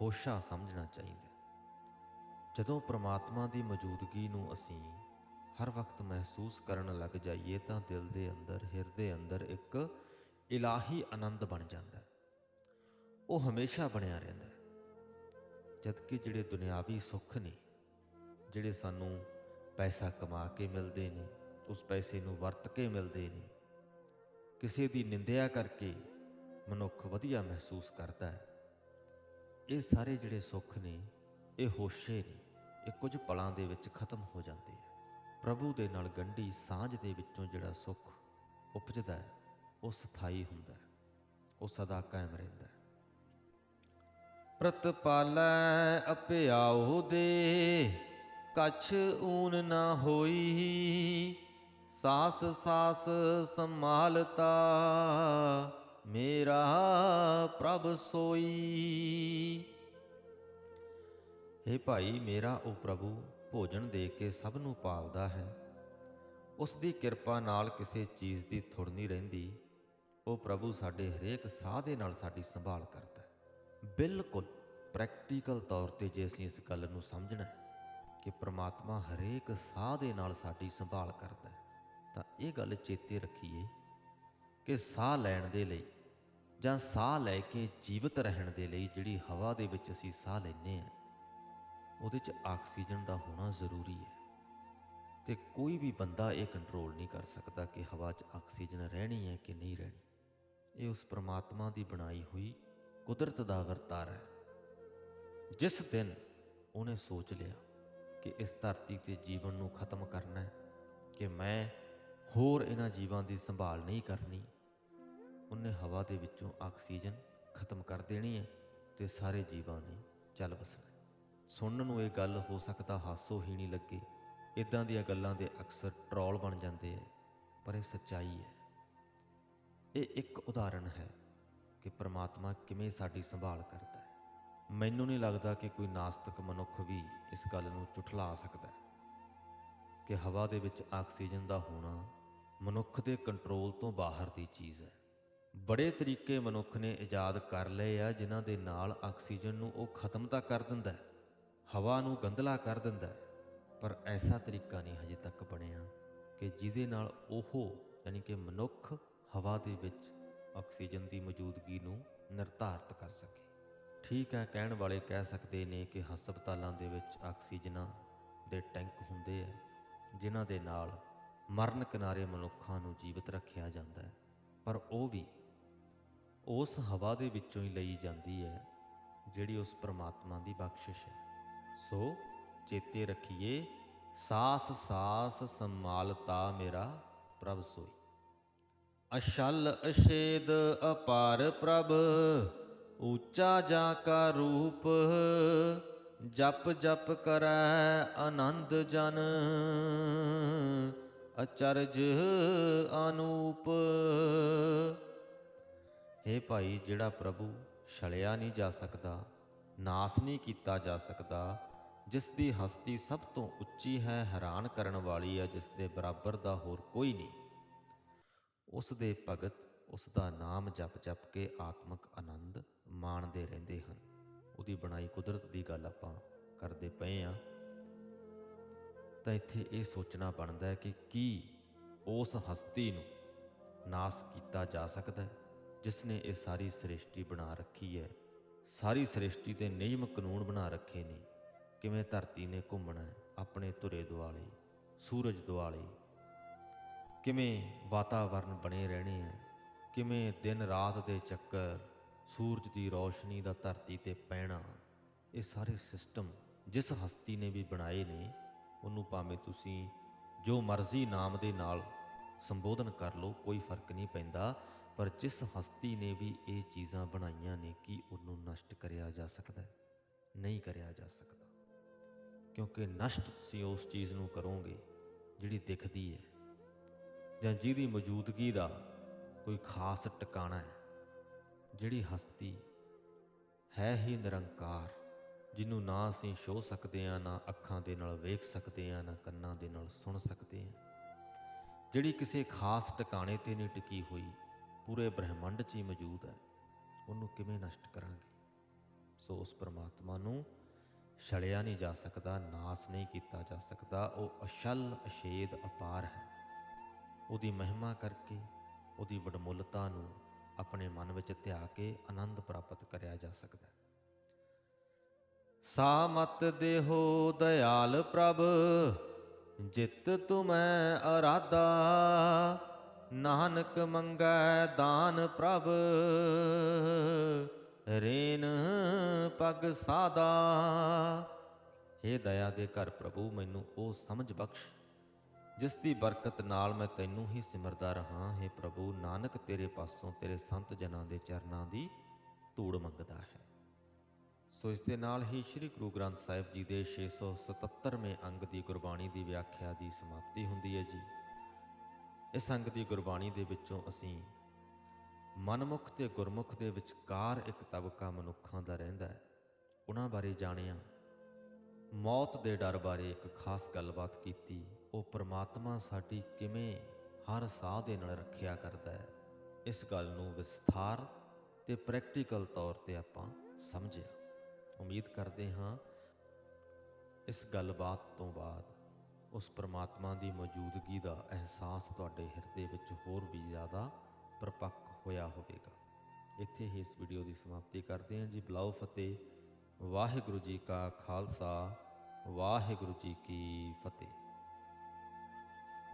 ਹੋਸ਼ਾ ਸਮਝਣਾ ਚਾਹੀਦਾ। ਜਦੋਂ ਪ੍ਰਮਾਤਮਾ ਦੀ ਮੌਜੂਦਗੀ ਨੂੰ ਅਸੀਂ ਹਰ ਵਕਤ ਮਹਿਸੂਸ ਕਰਨ ਲੱਗ ਜਾਈਏ, ਤਾਂ ਦਿਲ ਦੇ ਅੰਦਰ, ਹਿਰਦੇ ਅੰਦਰ ਇੱਕ ਇਲਾਹੀ ਆਨੰਦ ਬਣ ਜਾਂਦਾ। ਹੈ ਉਹ ਹਮੇਸ਼ਾ ਬਣਿਆ ਰਹਿੰਦਾ ਹੈ। ਜਦਕਿ ਜਿਹੜੇ ਦੁਨਿਆਵੀ ਸੁੱਖ ਨੇ, ਜਿਹੜੇ ਸਾਨੂੰ ਪੈਸਾ ਕਮਾ ਕੇ ਮਿਲਦੇ ਨੇ, ਉਸ ਪੈਸੇ ਨੂੰ ਵਰਤ ਕੇ ਮਿਲਦੇ ਨੇ, ਕਿਸੇ ਦੀ ਨਿੰਦਿਆ ਕਰਕੇ ਮਨੁੱਖ ਵਧੀਆ ਮਹਿਸੂਸ ਕਰਦਾ ਹੈ। ਇਹ ਸਾਰੇ ਜਿਹੜੇ ਸੁੱਖ ਨੇ, ਇਹ ਹੋਸ਼ੇ ਨੇ, ਇਹ ਕੁਝ ਪਲਾਂ ਦੇ ਵਿੱਚ ਖਤਮ ਹੋ ਜਾਂਦੇ ਆ। ਪ੍ਰਭੂ ਦੇ ਨਾਲ ਗੰਢੀ ਸਾਂਝ ਦੇ ਵਿੱਚੋਂ ਜਿਹੜਾ ਸੁੱਖ ਉਪਜਦਾ ਹੈ, ਉਹ ਸਥਾਈ ਹੁੰਦਾ ਹੈ, ਉਹ ਸਦਾ ਕਾਇਮ ਰਹਿੰਦਾ ਹੈ। ਪ੍ਰਤਪਾਲੈ ਅਪਿਆਉ ਦੇ, ਕਛ ਊਨ ਨਾ ਹੋਈ, ਸਾਸ ਸਾਸ ਸੰਭਾਲਤਾ, ਮੇਰਾ ਪ੍ਰਭ ਸੋਈ। हे ਭਾਈ, ਮੇਰਾ ਉਹ ਪ੍ਰਭੂ ਭੋਜਨ ਦੇ ਕੇ ਸਭ ਨੂੰ ਪਾਲਦਾ ਹੈ। ਉਸ ਦੀ ਕਿਰਪਾ ਨਾਲ ਕਿਸੇ ਚੀਜ਼ ਦੀ ਥੁੜ ਨਹੀਂ ਰਹਿੰਦੀ। ਉਹ ਪ੍ਰਭੂ ਸਾਡੇ ਹਰੇਕ ਸਾਹ ਦੇ ਨਾਲ ਸਾਡੀ ਸੰਭਾਲ ਕਰਦਾ ਬਿਲਕੁਲ ਪ੍ਰੈਕਟੀਕਲ ਤੌਰ ਤੇ ਜੇ ਅਸੀਂ ਇਸ ਗੱਲ ਨੂੰ ਸਮਝਣਾ ਹੈ ਕਿ ਪ੍ਰਮਾਤਮਾ ਹਰੇਕ ਸਾਹ ਦੇ ਨਾਲ ਸਾਡੀ ਸੰਭਾਲ ਕਰਦਾ ਹੈ, ਤਾਂ ਇਹ ਗੱਲ ਚੇਤੇ ਰੱਖੀਏ ਕਿ ਸਾਹ ਲੈਣ ਦੇ ਲਈ ਜਾਂ ਸਾਹ ਲੈ ਕੇ ਜੀਵਤ ਰਹਿਣ ਦੇ ਲਈ ਜਿਹੜੀ ਹਵਾ ਦੇ ਵਿੱਚ ਅਸੀਂ ਸਾਹ ਲੈਂਦੇ ਹਾਂ, ਉਹਦੇ 'ਚ ਆਕਸੀਜਨ ਦਾ ਹੋਣਾ ਜ਼ਰੂਰੀ ਹੈ। ਤੇ ਕੋਈ ਵੀ ਬੰਦਾ ਇਹ ਕੰਟਰੋਲ ਨਹੀਂ ਕਰ ਸਕਦਾ ਕਿ ਹਵਾ 'ਚ ਆਕਸੀਜਨ ਰਹਿਣੀ ਹੈ ਕਿ ਨਹੀਂ ਰਹਿਣੀ। ਇਹ ਉਸ ਪ੍ਰਮਾਤਮਾ ਦੀ ਬਣਾਈ ਹੋਈ ਕੁਦਰਤ ਦਾ ਵਰਤਾਰਾ ਹੈ। ਜਿਸ ਦਿਨ ਉਹਨੇ ਸੋਚ ਲਿਆ ਕਿ ਇਸ ਧਰਤੀ ਤੇ ਜੀਵਨ ਨੂੰ ਖਤਮ ਕਰਨਾ ਹੈ, ਕਿ ਮੈਂ ਹੋਰ ਇਹਨਾਂ ਜੀਵਾਂ ਦੀ ਸੰਭਾਲ ਨਹੀਂ ਕਰਨੀ, ਉਹਨੇ ਹਵਾ ਦੇ ਵਿੱਚੋਂ ਆਕਸੀਜਨ ਖਤਮ ਕਰ ਦੇਣੀ ਹੈ ਤੇ ਸਾਰੇ ਜੀਵਾਂ ਨੇ ਚੱਲ ਵਸਣਾ ਸੁਣਨ ਨੂੰ ਇਹ ਗੱਲ ਹੋ ਸਕਦਾ ਹਾਸੋ ਹਾਸੋਹੀਣੀ ਲੱਗੇ ਇਦਾਂ ਦੀਆਂ ਗੱਲਾਂ ਦੇ ਅਕਸਰ ਟਰੋਲ ਬਣ ਜਾਂਦੇ ਐ ਪਰ ਇਹ ਸੱਚਾਈ ਹੈ। ਇਹ ਇੱਕ ਉਦਾਹਰਣ ਹੈ। ਕਿ ਪ੍ਰਮਾਤਮਾ ਕਿਵੇਂ ਸਾਡੀ ਸੰਭਾਲ ਕਰਦਾ ਹੈ। ਮੈਨੂੰ ਨਹੀਂ ਲੱਗਦਾ ਕਿ ਕੋਈ ਨਾਸਤਿਕ ਮਨੁੱਖ ਵੀ ਇਸ ਗੱਲ ਨੂੰ ਝੁਠਲਾ ਸਕਦਾ ਹੈ ਕਿ ਹਵਾ ਦੇ ਵਿੱਚ ਆਕਸੀਜਨ ਦਾ ਹੋਣਾ ਮਨੁੱਖ ਦੇ ਕੰਟਰੋਲ ਤੋਂ ਬਾਹਰ ਦੀ ਚੀਜ਼ ਹੈ। ਬੜੇ ਤਰੀਕੇ ਮਨੁੱਖ ਨੇ ਇਜਾਦ ਕਰ ਲਏ ਆ, ਜਿਨ੍ਹਾਂ ਦੇ ਨਾਲ ਆਕਸੀਜਨ ਨੂੰ ਉਹ ਖਤਮ ਤਾਂ ਕਰ ਦਿੰਦਾ ਹੈ, ਹਵਾ ਨੂੰ ਗੰਧਲਾ ਕਰ ਦਿੰਦਾ ਹੈ, ਪਰ ਐਸਾ ਤਰੀਕਾ ਨਹੀਂ ਹਜੇ ਤੱਕ ਬਣਿਆ ਕਿ ਜਿਹਦੇ ਨਾਲ ਉਹ ਯਾਨੀ ਕਿ ਮਨੁੱਖ ਹਵਾ ਦੇ ਵਿੱਚ ਆਕਸੀਜਨ ਦੀ ਮੌਜੂਦਗੀ ਨੂੰ ਨਿਰਧਾਰਤ ਕਰ ਸਕੇ। ਠੀਕ ਹੈ, ਕਹਿਣ ਵਾਲੇ ਕਹਿ ਸਕਦੇ ਨੇ ਕਿ ਹਸਪਤਾਲਾਂ ਦੇ ਵਿੱਚ ਆਕਸੀਜਨਾਂ ਦੇ ਟੈਂਕ ਹੁੰਦੇ ਆ, ਜਿਨ੍ਹਾਂ ਦੇ ਨਾਲ ਮਰਨ ਕਿਨਾਰੇ ਮਨੁੱਖਾਂ ਨੂੰ ਜੀਵਤ ਰੱਖਿਆ ਜਾਂਦਾ ਹੈ। ਪਰ ਉਹ ਵੀ ਉਸ ਹਵਾ ਦੇ ਵਿੱਚੋਂ ਹੀ ਲਈ ਜਾਂਦੀ ਹੈ, ਜਿਹੜੀ ਉਸ ਪ੍ਰਮਾਤਮਾ ਦੀ ਬਖਸ਼ਿਸ਼ ਹੈ। ਸੋ ਚੇਤੇ ਰੱਖੀਏ, ਸਾਸ ਸਾਸ ਸੰਮਾਲਤਾ ਮੇਰਾ ਪ੍ਰਭ ਸੋਈ। ਅਸ਼ਲ ਅਸ਼ੇਦ ਅਪਾਰ ਪ੍ਰਭ, ਉੱਚਾ ਜਾ ਕਾ ਰੂਪ, ਜਪ ਜਪ ਕਰੈ ਆਨੰਦ ਜਨ। ਅਚਰਜ ਅਨੂਪ। हे ਭਾਈ, ਜਿਹੜਾ ਪ੍ਰਭੂ ਛਲਿਆ ਨਹੀਂ ਜਾ ਸਕਦਾ, ਨਾਸ ਨਹੀਂ ਕੀਤਾ ਜਾ ਸਕਦਾ, ਜਿਸ ਦੀ ਹਸਤੀ ਸਭ ਤੋਂ ਉੱਚੀ ਹੈ, ਹੈਰਾਨ ਕਰਨ ਵਾਲੀ ਹੈ, ਜਿਸ ਦੇ ਬਰਾਬਰ ਦਾ ਹੋਰ ਕੋਈ ਨਹੀਂ। ਉਸ ਦੇ ਭਗਤ ਉਸ ਦਾ ਨਾਮ ਜਪ ਜਪ ਕੇ ਆਤਮਿਕ ਆਨੰਦ ਮਾਣਦੇ ਰਹਿੰਦੇ ਹਨ। ਉਹਦੀ ਬਣਾਈ ਕੁਦਰਤ ਦੀ ਗੱਲ ਆਪਾਂ ਕਰਦੇ ਪਏ ਆ ਤਾਂ ਇੱਥੇ ਇਹ ਸੋਚਣਾ ਬਣਦਾ ਹੈ ਕਿ ਕੀ ਉਸ ਹਸਤੀ ਨੂੰ ਨਾਸ ਕੀਤਾ ਜਾ ਸਕਦਾ ਹੈ ਜਿਸ ਨੇ ਇਹ ਸਾਰੀ ਸ੍ਰਿਸ਼ਟੀ ਬਣਾ ਰੱਖੀ ਹੈ। ਸਾਰੀ ਸ੍ਰਿਸ਼ਟੀ ਦੇ ਨਿਯਮ ਕਾਨੂੰਨ ਬਣਾ ਰੱਖੇ ਨੇ। ਕਿਵੇਂ ਧਰਤੀ ਨੇ ਘੁੰਮਣਾ ਆਪਣੇ ਧੁਰੇ ਦੁਆਲੇ, ਸੂਰਜ ਦੁਆਲੇ ਕਿਵੇਂ ਵਾਤਾਵਰਨ ਬਣੇ ਰਹਿਣੇ ਹੈ ਕਿਵੇਂ ਦਿਨ ਰਾਤ ਦੇ ਚੱਕਰ, ਸੂਰਜ ਦੀ ਰੌਸ਼ਨੀ ਦਾ ਧਰਤੀ ਤੇ ਪੈਣਾ, ਇਹ ਸਾਰੇ ਸਿਸਟਮ ਜਿਸ ਹਸਤੀ ਨੇ ਵੀ ਬਣਾਏ ਨੇ, ਉਹਨੂੰ ਭਾਵੇਂ ਤੁਸੀਂ ਜੋ ਮਰਜ਼ੀ ਨਾਮ ਦੇ ਨਾਲ ਸੰਬੋਧਨ ਕਰ ਲਓ, ਕੋਈ ਫ਼ਰਕ ਨਹੀਂ ਪੈਂਦਾ। ਪਰ ਜਿਸ ਹਸਤੀ ਨੇ ਵੀ ਇਹ ਚੀਜ਼ਾਂ ਬਣਾਈਆਂ ਨੇ, ਕੀ ਉਹਨੂੰ ਨਸ਼ਟ ਕਰਿਆ ਜਾ ਸਕਦਾ ਹੈ? ਨਹੀਂ ਕਰਿਆ ਜਾ ਸਕਦਾ। ਕਿਉਂਕਿ ਨਸ਼ਟ ਤੁਸੀਂ ਉਸ ਚੀਜ਼ ਨੂੰ ਕਰੋਗੇ ਜਿਹੜੀ ਦਿਖਦੀ ਹੈ। ਜਾਂ ਜਿਹਦੀ ਮੌਜੂਦਗੀ ਦਾ ਕੋਈ ਖਾਸ ਟਿਕਾਣਾ ਹੈ, ਜਿਹੜੀ ਹਸਤੀ ਹੈ ਹੀ ਨਿਰੰਕਾਰ, ਜਿਹਨੂੰ ਨਾ ਅਸੀਂ ਛੋ ਸਕਦੇ ਆ ਨਾ ਅੱਖਾਂ ਦੇ ਨਾਲ ਵੇਖ ਸਕਦੇ ਆ ਨਾ ਕੰਨਾਂ ਦੇ ਨਾਲ ਸੁਣ ਸਕਦੇ ਆ ਜਿਹੜੀ ਕਿਸੇ ਖਾਸ ਟਿਕਾਣੇ ਤੇ ਨਹੀਂ ਟਿਕੀ ਹੋਈ, ਪੂਰੇ ਬ੍ਰਹਿਮੰਡ 'ਚ ਹੀ ਮੌਜੂਦ ਹੈ, ਉਹਨੂੰ ਕਿਵੇਂ ਨਸ਼ਟ ਕਰਾਂਗੇ? ਸੋ ਉਸ ਪਰਮਾਤਮਾ ਨੂੰ ਛੜਿਆ ਨਹੀਂ ਜਾ ਸਕਦਾ, ਨਾਸ ਨਹੀਂ ਕੀਤਾ ਜਾ ਸਕਦਾ, ਉਹ ਅਸ਼ਲ ਅਸ਼ੇਦ ਅਪਾਰ ਹੈ। ਉਹਦੀ ਮਹਿਮਾ ਕਰਕੇ ਉਹਦੀ ਵਡਮੁੱਲਤਾ ਨੂੰ ਆਪਣੇ ਮਨ ਵਿੱਚ ਧਿਆ ਕੇ ਆਨੰਦ ਪ੍ਰਾਪਤ ਕਰਿਆ ਜਾ ਸਕਦਾ ਹੈ। ਸਾ ਮਤ ਦੇਹੋ ਦਇਆਲ ਪ੍ਰਭ, ਜਿਤ ਤੁਮੈ ਅਰਾਦਾ ਨਾਨਕ ਮੰਗੈ ਦਾਨ ਪ੍ਰਭ, ਰੇਨ ਪਗ ਸਾਦਾ। हे ਦਇਆ ਦੇ ਘਰ ਪ੍ਰਭੂ, ਮੈਨੂੰ ਉਹ ਸਮਝ ਬਖਸ਼ ਜਿਸ ਦੀ ਬਰਕਤ ਨਾਲ ਮੈਂ ਤੈਨੂੰ ਹੀ ਸਿਮਰਦਾ ਰਹਾ, ਹੈ ਪ੍ਰਭੂ, ਨਾਨਕ ਤੇਰੇ ਪਾਸੋਂ ਤੇਰੇ ਸੰਤ ਜਨਾਂ ਦੇ ਚਰਨਾਂ ਦੀ ਧੂੜ ਮੰਗਦਾ ਹੈ। ਸੋ ਇਸ ਦੇ ਨਾਲ ਹੀ ਸ੍ਰੀ ਗੁਰੂ ਗ੍ਰੰਥ ਸਾਹਿਬ ਜੀ ਦੇ 677ਵੇਂ ਅੰਗ ਦੀ ਗੁਰਬਾਣੀ ਦੀ ਵਿਆਖਿਆ ਦੀ ਸਮਾਪਤੀ ਹੁੰਦੀ ਹੈ ਜੀ। ਇਸ ਅੰਗ ਦੀ ਗੁਰਬਾਣੀ ਦੇ ਵਿੱਚੋਂ ਅਸੀਂ ਮਨਮੁਖ ਤੇ ਗੁਰਮੁਖ ਦੇ ਵਿਚਕਾਰ ਇੱਕ ਤਬਕਾ ਮਨੁੱਖਾਂ ਦਾ ਰਹਿੰਦਾ ਹੈ। ਉਹਨਾਂ ਬਾਰੇ ਜਾਣਿਆ। ਮੌਤ ਦੇ ਡਰ ਬਾਰੇ ਇੱਕ ਖਾਸ ਗੱਲਬਾਤ ਕੀਤੀ। ਉਹ ਪ੍ਰਮਾਤਮਾ ਸਾਡੀ ਕਿਵੇਂ ਹਰ ਸਾਹ ਦੇ ਨਾਲ ਰੱਖਿਆ ਕਰਦਾ ਹੈ, ਇਸ ਗੱਲ ਨੂੰ ਵਿਸਥਾਰ ਤੇ ਪ੍ਰੈਕਟੀਕਲ ਤੌਰ ਤੇ ਆਪਾਂ ਸਮਝਿਆ। ਉਮੀਦ ਕਰਦੇ ਹਾਂ ਇਸ ਗੱਲਬਾਤ ਤੋਂ ਬਾਅਦ ਉਸ ਪ੍ਰਮਾਤਮਾ ਦੀ ਮੌਜੂਦਗੀ ਦਾ ਅਹਿਸਾਸ ਤੁਹਾਡੇ ਹਿਰਦੇ ਵਿੱਚ ਹੋਰ ਵੀ ਜ਼ਿਆਦਾ ਪ੍ਰਪੱਕ ਹੋਇਆ ਹੋਵੇਗਾ। ਇੱਥੇ ਹੀ ਇਸ ਵੀਡੀਓ ਦੀ ਸਮਾਪਤੀ ਕਰਦੇ ਹਾਂ ਜੀ। ਬਲਾਉ ਫਤਿਹ। ਵਾਹਿਗੁਰੂ ਜੀ ਕਾ ਖਾਲਸਾ। ਵਾਹਿਗੁਰੂ ਜੀ ਕੀ ਫਤਿਹ।